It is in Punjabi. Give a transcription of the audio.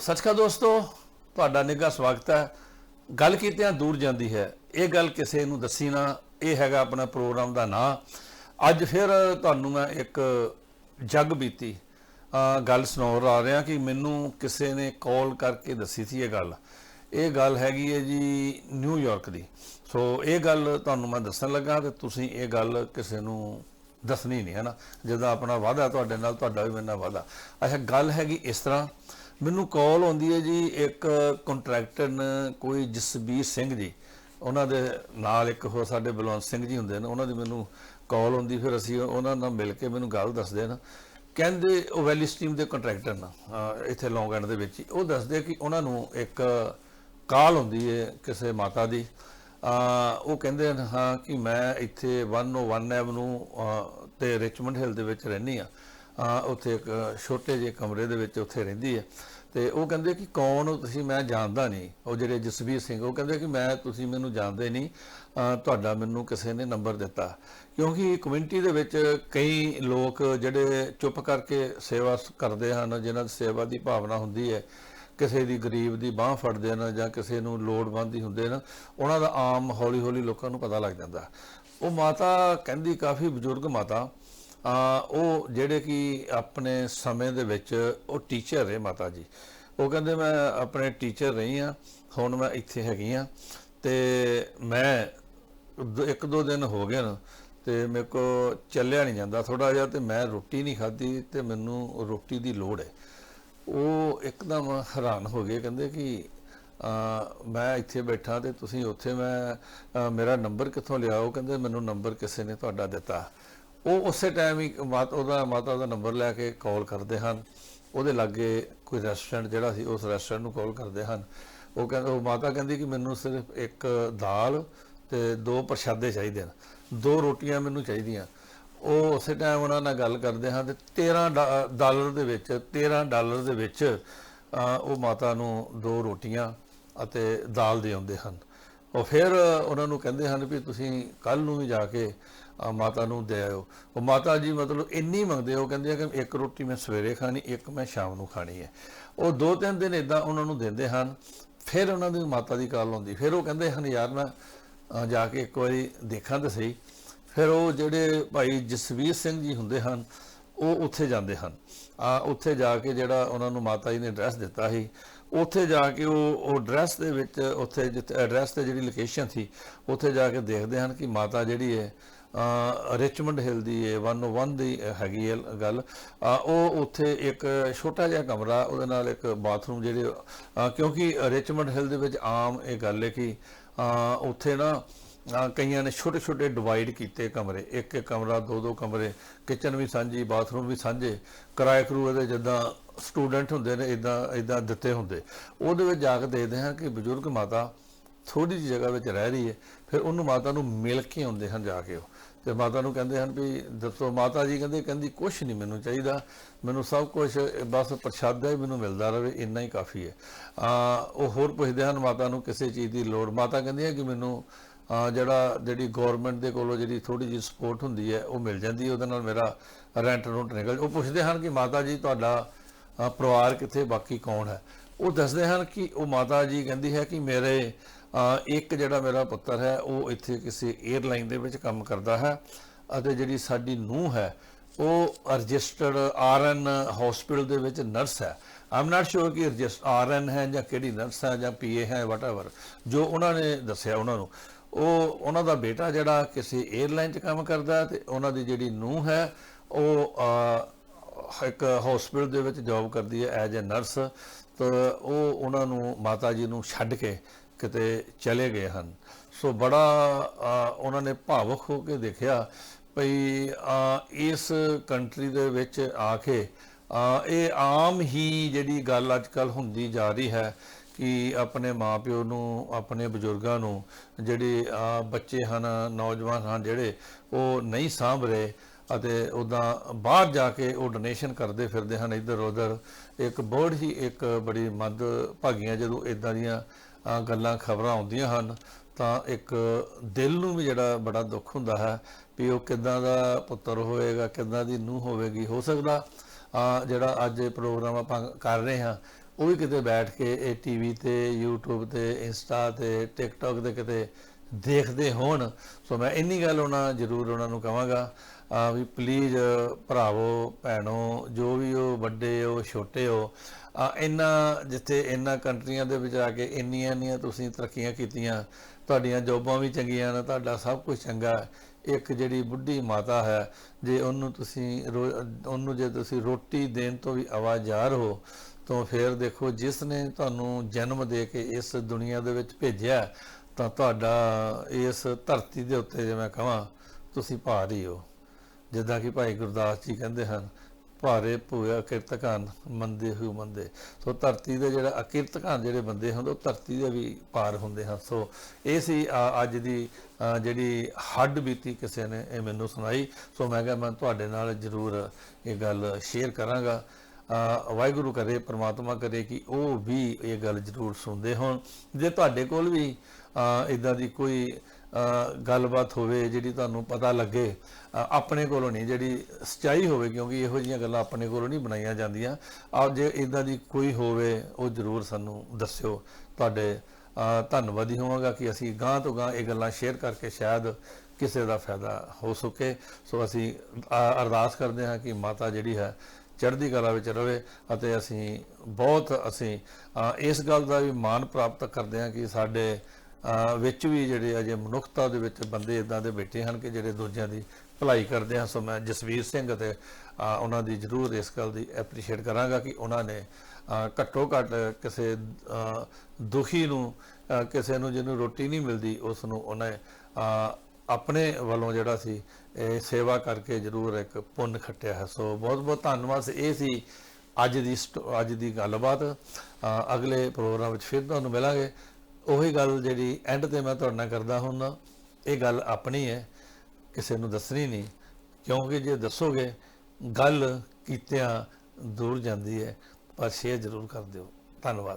ਸੱਚਖਾ ਦੋਸਤੋ, ਤੁਹਾਡਾ ਨਿੱਘਾ ਸਵਾਗਤ ਹੈ। ਗੱਲ ਕੀਤਿਆਂ ਦੂਰ ਜਾਂਦੀ ਹੈ। ਇਹ ਗੱਲ ਕਿਸੇ ਨੂੰ ਦੱਸੀ ਨਾ, ਇਹ ਹੈਗਾ ਆਪਣਾ ਪ੍ਰੋਗਰਾਮ ਦਾ ਨਾਂ। ਅੱਜ ਫਿਰ ਤੁਹਾਨੂੰ ਮੈਂ ਇੱਕ ਜੱਗ ਬੀਤੀ। ਗੱਲ ਸੁਣਾਉਣ ਆ ਰਿਹਾ ਕਿ ਮੈਨੂੰ ਕਿਸੇ ਨੇ ਕਾਲ ਕਰਕੇ ਦੱਸੀ ਸੀ ਇਹ ਗੱਲ। ਇਹ ਗੱਲ ਹੈਗੀ ਹੈ ਜੀ ਨਿਊਯਾਰਕ ਦੀ। ਸੋ ਇਹ ਗੱਲ ਤੁਹਾਨੂੰ ਮੈਂ ਦੱਸਣ ਲੱਗਾ ਤੇ ਤੁਸੀਂ ਇਹ ਗੱਲ ਕਿਸੇ ਨੂੰ ਦੱਸਣੀ ਨਹੀਂ, ਹੈ ਨਾ? ਜਦੋਂ ਆਪਣਾ ਵਾਅਦਾ ਤੁਹਾਡੇ ਨਾਲ, ਤੁਹਾਡਾ ਵੀ ਮੇਰੇ ਨਾਲ ਵਾਅਦਾ। ਅੱਛਾ, ਗੱਲ ਹੈਗੀ ਇਸ ਤਰ੍ਹਾਂ ਮੈਨੂੰ ਕਾਲ ਆਉਂਦੀ ਹੈ ਜੀ, ਇੱਕ ਕੰਟਰੈਕਟਰ ਨੇ ਕੋਈ ਜਸਬੀਰ ਸਿੰਘ ਜੀ, ਉਹਨਾਂ ਦੇ ਨਾਲ ਇੱਕ ਹੋਰ ਸਾਡੇ ਬਲਵੰਤ ਸਿੰਘ ਜੀ ਹੁੰਦੇ ਨੇ, ਉਹਨਾਂ ਦੀ ਮੈਨੂੰ ਕਾਲ ਆਉਂਦੀ, ਫਿਰ ਅਸੀਂ ਉਹਨਾਂ ਨਾਲ ਮਿਲ ਕੇ ਮੈਨੂੰ ਗੱਲ ਦੱਸਦੇ ਨੇ ਕਹਿੰਦੇ ਉਹ ਵੈਲੀ ਸਟ੍ਰੀਮ ਦੇ ਕੰਟਰੈਕਟਰ ਨੇ ਇੱਥੇ ਲੌਂਗ ਐਂਡ ਦੇ ਵਿੱਚ ਹੀ। ਉਹ ਦੱਸਦੇ ਕਿ ਉਹਨਾਂ ਨੂੰ ਇੱਕ ਕਾਲ ਹੁੰਦੀ ਹੈ ਕਿਸੇ ਮਾਤਾ ਦੀ। ਉਹ ਕਹਿੰਦੇ ਨੇ ਹਾਂ ਕਿ ਮੈਂ ਇੱਥੇ 101 ਐਵਨਿਊ ਅਹ ਤੇ ਰਿਚਮੰਡ ਹਿੱਲ ਦੇ ਵਿੱਚ ਰਹਿੰਦੀ ਆ ਉੱਥੇ ਇੱਕ ਛੋਟੇ ਜਿਹੇ ਕਮਰੇ ਦੇ ਵਿੱਚ ਉੱਥੇ ਰਹਿੰਦੀ ਹੈ। ਤੇ ਉਹ ਕਹਿੰਦੇ ਕਿ ਕੌਣ ਹੋ ਤੁਸੀਂ? ਮੈਂ ਜਾਣਦਾ ਨਹੀਂ। ਉਹ ਜਿਹੜੇ ਜਸਵੀਰ ਸਿੰਘ, ਉਹ ਕਹਿੰਦੇ ਕਿ ਮੈਂ, ਤੁਸੀਂ ਮੈਨੂੰ ਜਾਣਦੇ ਨਹੀਂ। ਤੁਹਾਡਾ ਮੈਨੂੰ ਕਿਸੇ ਨੇ ਨੰਬਰ ਦਿੱਤਾ। ਕਿਉਂਕਿ ਕਮਿਊਨਿਟੀ ਦੇ ਵਿੱਚ ਕਈ ਲੋਕ ਜਿਹੜੇ ਚੁੱਪ ਕਰਕੇ ਸੇਵਾ ਕਰਦੇ ਹਨ, ਜਿਨ੍ਹਾਂ ਦੀ ਸੇਵਾ ਦੀ ਭਾਵਨਾ ਹੁੰਦੀ ਹੈ, ਕਿਸੇ ਦੀ ਗਰੀਬ ਦੀ ਬਾਹ ਫੜਦੇ ਨੇ ਜਾਂ ਕਿਸੇ ਨੂੰ ਲੋੜਵੰਦ ਹੀ ਹੁੰਦੇ ਨੇ ਉਹਨਾਂ ਦਾ ਆਮ ਹੌਲੀ ਹੌਲੀ ਲੋਕਾਂ ਨੂੰ ਪਤਾ ਲੱਗ ਜਾਂਦਾ। ਉਹ ਮਾਤਾ ਕਹਿੰਦੀ, ਕਾਫੀ ਬਜ਼ੁਰਗ ਮਾਤਾ ਆ, ਉਹ ਜਿਹੜੇ ਕਿ ਆਪਣੇ ਸਮੇਂ ਦੇ ਵਿੱਚ ਉਹ ਟੀਚਰ ਰਹੇ ਮਾਤਾ ਜੀ। ਉਹ ਕਹਿੰਦੇ, ਮੈਂ ਆਪਣੇ ਟੀਚਰ ਰਹੀ ਆ, ਹੁਣ ਮੈਂ ਇੱਥੇ ਹੈਗੀ ਆ ਤੇ ਮੈਂ ਦੋ- ਇੱਕ ਦੋ ਦਿਨ ਹੋ ਗਏ ਨਾ ਤੇ ਮੇਰੇ ਕੋ ਚੱਲਿਆ ਨਹੀਂ ਜਾਂਦਾ ਥੋੜਾ ਜਿਹਾ ਤੇ ਮੈਂ ਰੋਟੀ ਨਹੀਂ ਖਾਧੀ ਤੇ ਮੈਨੂੰ ਰੋਟੀ ਦੀ ਲੋੜ ਹੈ। ਉਹ ਇੱਕਦਮ ਹੈਰਾਨ ਹੋ ਗਏ, ਕਹਿੰਦੇ ਕਿ ਮੈਂ ਇੱਥੇ ਬੈਠਾ ਤੇ ਤੁਸੀਂ ਉੱਥੇ ਮੈਂ ਮੇਰਾ ਨੰਬਰ ਕਿੱਥੋਂ ਲਿਆ ਉਹ ਕਹਿੰਦੇ, ਮੈਨੂੰ ਨੰਬਰ ਕਿਸੇ ਨੇ ਤੁਹਾਡਾ ਦਿੱਤਾ। ਉਹ ਉਸੇ ਟਾਈਮ ਹੀ ਮਾਤ, ਉਹਦਾ ਮਾਤਾ ਦਾ ਨੰਬਰ ਲੈ ਕੇ ਕਾਲ ਕਰਦੇ ਹਨ। ਉਹਦੇ ਲਾਗੇ ਕੋਈ ਰੈਸਟੋਰੈਂਟ ਜਿਹੜਾ ਸੀ, ਉਸ ਰੈਸਟੋਰੈਂਟ ਨੂੰ ਕਾਲ ਕਰਦੇ ਹਨ। ਉਹ ਕਹਿੰਦੇ, ਉਹ ਮਾਤਾ ਕਹਿੰਦੀ ਕਿ ਮੈਨੂੰ ਸਿਰਫ ਇੱਕ ਦਾਲ ਤੇ ਦੋ ਪ੍ਰਸ਼ਾਦੇ ਚਾਹੀਦੇ ਨੇ ਦੋ ਰੋਟੀਆਂ ਮੈਨੂੰ ਚਾਹੀਦੀਆਂ। ਉਹ ਉਸੇ ਟਾਈਮ ਉਹਨਾਂ ਨਾਲ ਗੱਲ ਕਰਦੇ ਹਨ ਤੇ 13 ਡਾ- ਡਾਲਰ ਦੇ ਵਿੱਚ 13 ਡਾਲਰ ਦੇ ਵਿੱਚ ਉਹ ਮਾਤਾ ਨੂੰ ਦੋ ਰੋਟੀਆਂ ਅਤੇ ਦਾਲ ਦੇ ਆਉਂਦੇ ਹਨ। ਉਹ ਫਿਰ ਉਹਨਾਂ ਨੂੰ ਕਹਿੰਦੇ ਹਨ ਵੀ ਤੁਸੀਂ ਕੱਲ ਨੂੰ ਵੀ ਜਾ ਕੇ ਮਾਤਾ ਨੂੰ ਦੇ ਆਇਓ। ਉਹ ਮਾਤਾ ਜੀ ਮਤਲਬ ਇੰਨੀ ਮੰਗਦੇ ਉਹ ਕਹਿੰਦੇ ਆ ਕਿ ਇੱਕ ਰੋਟੀ ਮੈਂ ਸਵੇਰੇ ਖਾਣੀ, ਇੱਕ ਮੈਂ ਸ਼ਾਮ ਨੂੰ ਖਾਣੀ ਹੈ। ਉਹ ਦੋ ਤਿੰਨ ਦਿਨ ਇਦਾਂ ਉਹਨਾਂ ਨੂੰ ਦਿੰਦੇ ਹਨ, ਫਿਰ ਉਹਨਾਂ ਦੀ ਮਾਤਾ ਦੀ ਕਾਲ ਆਉਂਦੀ। ਫਿਰ ਉਹ ਕਹਿੰਦੇ ਹਨ, ਯਾਰ ਮੈਂ ਜਾ ਕੇ ਇੱਕ ਵਾਰੀ ਦੇਖਾਂ ਤਾਂ ਸਹੀ। ਫਿਰ ਉਹ ਜਿਹੜੇ ਭਾਈ ਜਸਵੀਰ ਸਿੰਘ ਜੀ ਹੁੰਦੇ ਹਨ ਉਹ ਉੱਥੇ ਜਾਂਦੇ ਹਨ। ਆ ਉੱਥੇ ਜਾ ਕੇ ਜਿਹੜਾ ਉਹਨਾਂ ਨੂੰ ਮਾਤਾ ਜੀ ਨੇ ਐਡਰੈਸ ਦਿੱਤਾ ਸੀ, ਉੱਥੇ ਜਾ ਕੇ ਉਹ ਉਹ ਐਡਰੈਸ ਦੇ ਵਿੱਚ ਉੱਥੇ ਜਿੱਥੇ ਐਡਰੈਸ ਤੇ ਜਿਹੜੀ ਲੋਕੇਸ਼ਨ ਸੀ, ਉੱਥੇ ਜਾ ਕੇ ਦੇਖਦੇ ਹਨ ਕਿ ਮਾਤਾ ਜਿਹੜੀ ਹੈ ਰਿਚਮੰਡ ਹਿੱਲ ਦੀ ਹੈ 101 ਦੀ ਹੈਗੀ ਹੈ ਗੱਲ। ਉਹ ਉੱਥੇ ਇੱਕ ਛੋਟਾ ਜਿਹਾ ਕਮਰਾ, ਉਹਦੇ ਨਾਲ ਇੱਕ ਬਾਥਰੂਮ ਜਿਹੜੇ ਕਿਉਂਕਿ ਰਿਚਮੰਡ ਹਿੱਲ ਦੇ ਵਿੱਚ ਆਮ ਇਹ ਗੱਲ ਹੈ ਕਿ ਉੱਥੇ ਨਾ ਕਈਆਂ ਨੇ ਛੋਟੇ ਛੋਟੇ ਡਿਵਾਈਡ ਕੀਤੇ ਕਮਰੇ। ਇੱਕ ਇੱਕ ਕਮਰਾ, ਦੋ ਦੋ ਕਮਰੇ ਕਿਚਨ ਵੀ ਸਾਂਝੀ ਬਾਥਰੂਮ ਵੀ ਸਾਂਝੇ। ਕਿਰਾਏ ਕਰੂ ਦੇ ਜਿੱਦਾਂ ਸਟੂਡੈਂਟ ਹੁੰਦੇ ਨੇ ਇਦਾਂ ਇਦਾਂ ਦਿੱਤੇ ਹੁੰਦੇ। ਉਹਦੇ ਵਿੱਚ ਜਾ ਕੇ ਦੇਖਦੇ ਹਾਂ ਕਿ ਬਜ਼ੁਰਗ ਮਾਤਾ ਥੋੜੀ ਜਿਹੀ ਜਗ੍ਹਾ ਵਿੱਚ ਰਹਿ ਰਹੀ ਹੈ, ਫਿਰ ਉਹਨੂੰ ਮਾਤਾ ਨੂੰ ਮਿਲ ਕੇ ਆਉਂਦੇ ਹਨ ਜਾ ਕੇ ਉਹ। ਤੇ ਮਾਤਾ ਨੂੰ ਕਹਿੰਦੇ ਹਨ ਵੀ, ਦੱਸੋ, ਮਾਤਾ ਜੀ ਕਹਿੰਦੇ, ਕਹਿੰਦੀ ਕੁਝ ਨਹੀਂ ਮੈਨੂੰ ਚਾਹੀਦਾ। ਮੈਨੂੰ ਸਭ ਕੁਝ ਬਸ ਪ੍ਰਸ਼ਾਦਾ ਹੀ ਮੈਨੂੰ ਮਿਲਦਾ ਰਹੇ, ਇੰਨਾ ਹੀ ਕਾਫੀ ਹੈ। ਆ ਉਹ ਹੋਰ ਪੁੱਛਦੇ ਹਨ ਮਾਤਾ ਨੂੰ ਕਿਸੇ ਚੀਜ਼ ਦੀ ਲੋੜ। ਮਾਤਾ ਕਹਿੰਦੀ ਹੈ ਕਿ ਮੈਨੂੰ ਜਿਹੜਾ ਜਿਹੜੀ ਗਵਰਨਮੈਂਟ ਦੇ ਕੋਲੋਂ ਜਿਹੜੀ ਥੋੜੀ ਜਿਹੀ ਸਪੋਰਟ ਹੁੰਦੀ ਹੈ, ਉਹ ਮਿਲ ਜਾਂਦੀ ਹੈ, ਉਹਦੇ ਨਾਲ ਮੇਰਾ ਰੈਂਟ ਰੂਟ ਨਿਕਲ ਉਹ ਪੁੱਛਦੇ ਹਨ ਕਿ ਮਾਤਾ ਜੀ ਤੁਹਾਡਾ ਪਰਿਵਾਰ ਕਿੱਥੇ, ਬਾਕੀ ਕੌਣ ਹੈ? ਉਹ ਦੱਸਦੇ ਹਨ ਕਿ ਉਹ ਮਾਤਾ ਜੀ ਕਹਿੰਦੀ ਹੈ ਕਿ ਮੇਰੇ ਇੱਕ ਜਿਹੜਾ ਮੇਰਾ ਪੁੱਤਰ ਹੈ, ਉਹ ਇੱਥੇ ਕਿਸੇ 에ਅਰਲਾਈਨ ਦੇ ਵਿੱਚ ਕੰਮ ਕਰਦਾ ਹੈ ਅਤੇ ਜਿਹੜੀ ਸਾਡੀ ਨੂੰਹ ਹੈ, ਉਹ ਰਜਿਸਟਰਡ ਆਰਐਨ ਹਸਪੀਟਲ ਦੇ ਵਿੱਚ ਨਰਸ ਹੈ। ਆਮ ਨਾਟ ਸ਼ੋਰ ਕਿ ਰਜਿਸਟਰ ਆਰਐਨ ਹੈ ਜਾਂ ਕਿਹੜੀ ਨਰਸ ਹੈ ਜਾਂ ਪੀਏ ਹੈ ਵਟਐਵਰ ਜੋ ਉਹਨਾਂ ਨੇ ਦੱਸਿਆ ਉਹਨਾਂ ਨੂੰ। ਉਹ ਉਹਨਾਂ ਦਾ ਬੇਟਾ ਜਿਹੜਾ ਕਿਸੇ 에ਅਰਲਾਈਨ 'ਚ ਕੰਮ ਕਰਦਾ ਤੇ ਉਹਨਾਂ ਦੀ ਜਿਹੜੀ ਨੂੰਹ ਹੈ, ਉਹ ਇੱਕ ਹਸਪੀਟਲ ਦੇ ਵਿੱਚ ਜੌਬ ਕਰਦੀ ਹੈ ਐਜ਼ ਅ ਨਰਸ ਤਾਂ ਉਹ ਉਹਨਾਂ ਨੂੰ ਮਾਤਾ ਜੀ ਨੂੰ ਛੱਡ ਕੇ ਕਿਤੇ ਚਲੇ ਗਏ ਹਨ। ਸੋ ਬੜਾ ਉਹਨਾਂ ਨੇ ਭਾਵੁਕ ਹੋ ਕੇ ਦੇਖਿਆ ਭਈ ਇਸ ਕੰਟਰੀ ਦੇ ਵਿੱਚ ਆ ਕੇ ਇਹ ਆਮ ਹੀ ਜਿਹੜੀ ਗੱਲ ਅੱਜ ਕੱਲ ਹੁੰਦੀ ਜਾ ਰਹੀ ਹੈ ਕਿ ਆਪਣੇ ਮਾਪਿਓ ਨੂੰ ਆਪਣੇ ਬਜ਼ੁਰਗਾਂ ਨੂੰ ਜਿਹੜੇ ਅਹ, ਬੱਚੇ ਹਨ ਨੌਜਵਾਨ ਹਨ ਜਿਹੜੇ ਉਹ ਨਹੀਂ ਸਾਂਭ ਰਹੇ ਅਤੇ ਉਦਾਂ ਬਾਹਰ ਜਾ ਕੇ ਉਹ ਡੋਨੇਸ਼ਨ ਕਰਦੇ ਫਿਰਦੇ ਹਨ ਇੱਧਰ ਉੱਧਰ। ਇੱਕ ਬਹੁਤ ਹੀ ਇੱਕ ਬੜੀ ਮੱਦ ਭਾਗੀਆਂ ਜਦੋਂ ਇਦਾਂ ਦੀਆਂ ਗੱਲਾਂ ਖਬਰਾਂ ਆਉਂਦੀਆਂ ਹਨ ਤਾਂ ਇੱਕ ਦਿਲ ਨੂੰ ਵੀ ਜਿਹੜਾ ਬੜਾ ਦੁੱਖ ਹੁੰਦਾ ਹੈ ਵੀ ਉਹ ਕਿੱਦਾਂ ਦਾ ਪੁੱਤਰ ਹੋਏਗਾ ਕਿੱਦਾਂ ਦੀ ਨੂੰਹ ਹੋਵੇਗੀ। ਹੋ ਸਕਦਾ ਜਿਹੜਾ ਅੱਜ ਇਹ ਪ੍ਰੋਗਰਾਮ ਆਪਾਂ ਕਰ ਰਹੇ ਹਾਂ ਉਹ ਵੀ ਕਿਤੇ ਬੈਠ ਕੇ ਇਹ ਟੀਵੀ ਤੇ, YouTube ਤੇ ਇੰਸਟਾ ਤੇ ਟਿਕਟੌਕ ਤੇ ਕਿਤੇ ਦੇਖਦੇ ਹੋਣ। ਸੋ ਮੈਂ ਇੰਨੀ ਗੱਲ ਉਹਨਾਂ ਜ਼ਰੂਰ ਉਹਨਾਂ ਨੂੰ ਕਹਾਂਗਾ ਆ ਵੀ ਪਲੀਜ਼ ਭਰਾਵੋ, ਭੈਣੋ, ਜੋ ਵੀ ਉਹ ਵੱਡੇ ਹੋ, ਛੋਟੇ ਹੋ ਆ ਇੰਨਾ ਜਿੱਥੇ ਇਹਨਾਂ ਕੰਟਰੀਆਂ ਦੇ ਵਿੱਚ ਆ ਕੇ ਇੰਨੀਆਂ ਇੰਨੀਆਂ ਤੁਸੀਂ ਤਰੱਕੀਆਂ ਕੀਤੀਆਂ, ਤੁਹਾਡੀਆਂ ਜੋਬਾਂ ਵੀ ਚੰਗੀਆਂ ਨੇ, ਤੁਹਾਡਾ ਸਭ ਕੁਝ ਚੰਗਾ ਇੱਕ ਜਿਹੜੀ ਬੁੱਢੀ ਮਾਤਾ ਹੈ, ਜੇ ਉਹਨੂੰ ਤੁਸੀਂ ਰੋ- ਉਹਨੂੰ ਜੇ ਤੁਸੀਂ ਰੋਟੀ ਦੇਣ ਤੋਂ ਵੀ ਆਵਾਜ਼ਾਰ ਹੋ ਤਾਂ ਫਿਰ ਦੇਖੋ, ਜਿਸ ਨੇ ਤੁਹਾਨੂੰ ਜਨਮ ਦੇ ਕੇ ਇਸ ਦੁਨੀਆ ਦੇ ਵਿੱਚ ਭੇਜਿਆ, ਤਾਂ ਤੁਹਾਡਾ ਇਸ ਧਰਤੀ ਦੇ ਉੱਤੇ ਜੇ ਮੈਂ ਕਹਾਂ, ਤੁਸੀਂ ਭਾਰ ਹੀ ਹੋ। ਜਿੱਦਾਂ ਕਿ ਭਾਈ ਗੁਰਦਾਸ ਜੀ ਕਹਿੰਦੇ ਹਨ, ਭਾਰੇ ਭੂਆ ਕਿਰਤਕਾਨ ਮੰਦੇ ਹੂ ਮੰਦੇ। ਸੋ ਧਰਤੀ ਦੇ ਜਿਹੜਾ ਅਕਿਰਤਕਾਨ ਜਿਹੜੇ ਬੰਦੇ ਹੁੰਦੇ ਉਹ ਧਰਤੀ ਦੇ ਵੀ ਪਾਰ ਹੁੰਦੇ ਹਨ। ਸੋ ਇਹ ਸੀ ਅੱਜ ਦੀ ਜਿਹੜੀ ਹੱਡ ਬੀਤੀ ਕਿਸੇ ਨੇ, ਇਹ ਮੈਨੂੰ ਸੁਣਾਈ। ਸੋ ਮੈਂ ਕਿਹਾ ਮੈਂ ਤੁਹਾਡੇ ਨਾਲ ਜ਼ਰੂਰ ਇਹ ਗੱਲ ਸ਼ੇਅਰ ਕਰਾਂਗਾ। ਵਾਹਿਗੁਰੂ ਕਰੇ, ਪ੍ਰਮਾਤਮਾ ਕਰੇ ਕਿ ਉਹ ਵੀ ਇਹ ਗੱਲ ਜ਼ਰੂਰ ਸੁਣਦੇ ਹੋਣ। ਜੇ ਤੁਹਾਡੇ ਕੋਲ ਵੀ ਇਦਾਂ ਦੀ ਕੋਈ ਗੱਲਬਾਤ ਹੋਵੇ ਜਿਹੜੀ ਤੁਹਾਨੂੰ ਪਤਾ ਲੱਗੇ ਆਪਣੇ ਕੋਲੋਂ ਨਹੀਂ, ਜਿਹੜੀ ਸਚਾਈ ਹੋਵੇ, ਕਿਉਂਕਿ ਇਹੋ ਜਿਹੀਆਂ ਗੱਲਾਂ ਆਪਣੇ ਕੋਲੋਂ ਨਹੀਂ ਬਣਾਈਆਂ ਜਾਂਦੀਆਂ ਆ ਜੇ ਇਦਾਂ ਦੀ ਕੋਈ ਹੋਵੇ, ਉਹ ਜ਼ਰੂਰ ਸਾਨੂੰ ਦੱਸਿਓ। ਤੁਹਾਡੇ ਧੰਨਵਾਦੀ ਹੋਵਾਂਗਾ ਕਿ ਅਸੀਂ ਗਾਂ ਤੋਂ ਗਾਂ ਇਹ ਗੱਲਾਂ ਸ਼ੇਅਰ ਕਰਕੇ ਸ਼ਾਇਦ ਕਿਸੇ ਦਾ ਫਾਇਦਾ ਹੋ ਸਕੇ। ਸੋ ਅਸੀਂ ਅਰਦਾਸ ਕਰਦੇ ਹਾਂ ਕਿ ਮਾਤਾ ਜਿਹੜੀ ਹੈ ਚੜ੍ਹਦੀ ਕਲਾ ਵਿੱਚ ਰਵੇ ਅਤੇ ਅਸੀਂ ਬਹੁਤ ਅਸੀਂ ਇਸ ਗੱਲ ਦਾ ਵੀ ਮਾਣ ਪ੍ਰਾਪਤ ਕਰਦੇ ਹਾਂ ਕਿ ਸਾਡੇ ਵਿੱਚ ਵੀ ਜਿਹੜੇ ਅਜੇ ਮਨੁੱਖਤਾ ਦੇ ਵਿੱਚ ਬੰਦੇ ਇਦਾਂ ਦੇ ਬੈਠੇ ਹਨ ਕਿ ਜਿਹੜੇ ਦੂਜਿਆਂ ਦੀ ਭਲਾਈ ਕਰਦੇ ਹਨ। ਸੋ ਮੈਂ ਜਸਵੀਰ ਸਿੰਘ ਅਤੇ ਉਹਨਾਂ ਦੀ ਜ਼ਰੂਰ ਇਸ ਗੱਲ ਦੀ ਐਪਰੀਸ਼ੀਏਟ ਕਰਾਂਗਾ ਕਿ ਉਹਨਾਂ ਨੇ ਘੱਟੋ ਘੱਟ ਕਿਸੇ ਦੁਖੀ ਨੂੰ ਕਿਸੇ ਨੂੰ ਜਿਹਨੂੰ ਰੋਟੀ ਨਹੀਂ ਮਿਲਦੀ, ਉਸ ਨੂੰ ਉਹਨੇ ਆਪਣੇ ਵੱਲੋਂ ਜਿਹੜਾ ਸੀ, ਇਹ ਸੇਵਾ ਕਰਕੇ ਜ਼ਰੂਰ ਇੱਕ ਪੁੰਨ ਖੱਟਿਆ ਹੈ। ਸੋ ਬਹੁਤ ਬਹੁਤ ਧੰਨਵਾਦ ਇਹ ਸੀ ਅੱਜ ਦੀ ਸਟੋ- ਅੱਜ ਦੀ ਗੱਲਬਾਤ। ਅਗਲੇ ਪ੍ਰੋਗਰਾਮ ਵਿੱਚ ਫਿਰ ਤੁਹਾਨੂੰ ਮਿਲਾਂਗੇ। ਉਹੀ ਗੱਲ ਜਿਹੜੀ ਐਂਡ ਤੇ ਮੈਂ ਤੁਹਾਡੇ ਨਾਲ ਕਰਦਾ ਹੁੰਦਾ ਇਹ ਗੱਲ ਆਪਣੀ ਹੈ, ਕਿਸੇ ਨੂੰ ਦੱਸਣੀ ਨਹੀਂ। ਕਿਉਂਕਿ ਜੇ ਦੱਸੋਗੇ, ਗੱਲ ਕੀਤਿਆਂ ਦੂਰ ਜਾਂਦੀ ਹੈ, ਪਰ ਸ਼ੇਅਰ ਜ਼ਰੂਰ ਕਰ ਦਿਓ। ਧੰਨਵਾਦ।